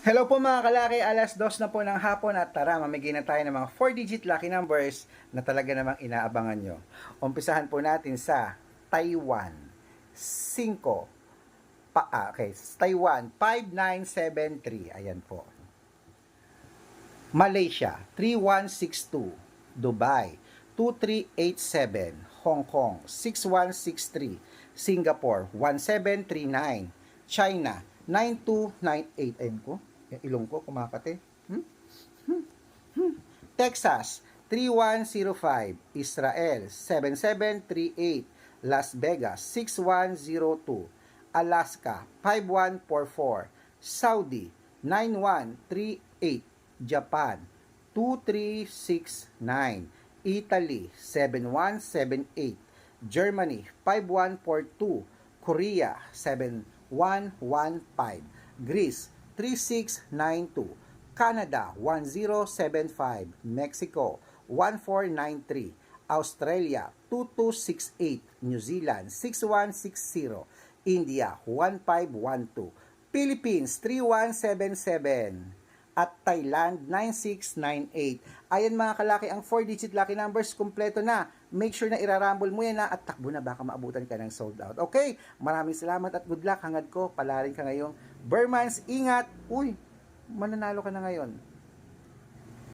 Hello po mga kalaki, alas dos na po ng hapon at tara, mamigay na tayo ng mga 4-digit lucky numbers na talaga namang inaabangan nyo. Umpisahan po natin sa Taiwan. 5. Pa, ah, okay, Taiwan, 5973. Ayan po. Malaysia, 3162. Dubai, 2387. Hong Kong, 6163. Singapore, 1739. China, 9298. Ayun ko, yung ilong ko kumakate. Hmm? Hmm? Hmm. Texas, 3105. Israel, 7738. Las Vegas, 6102. Alaska, 5144. Saudi, 9138. Japan, 2369. Italy, 7178. Germany, 5142. Korea, 7115. Greece, 3692. Canada, 1075. Mexico, 1493. Australia, 2268. New Zealand, 6160. India, 1512. Philippines, 3177 at Thailand 9698. Ayan mga kalaki, ang 4-digit lucky numbers kompleto na. Make sure na irarambol mo yan na at takbo na baka maabutan ka ng sold out. Okay, maraming salamat at good luck. Hangad ko, palarin ka ngayong Burmans, ingat. Uy, mananalo ka na ngayon.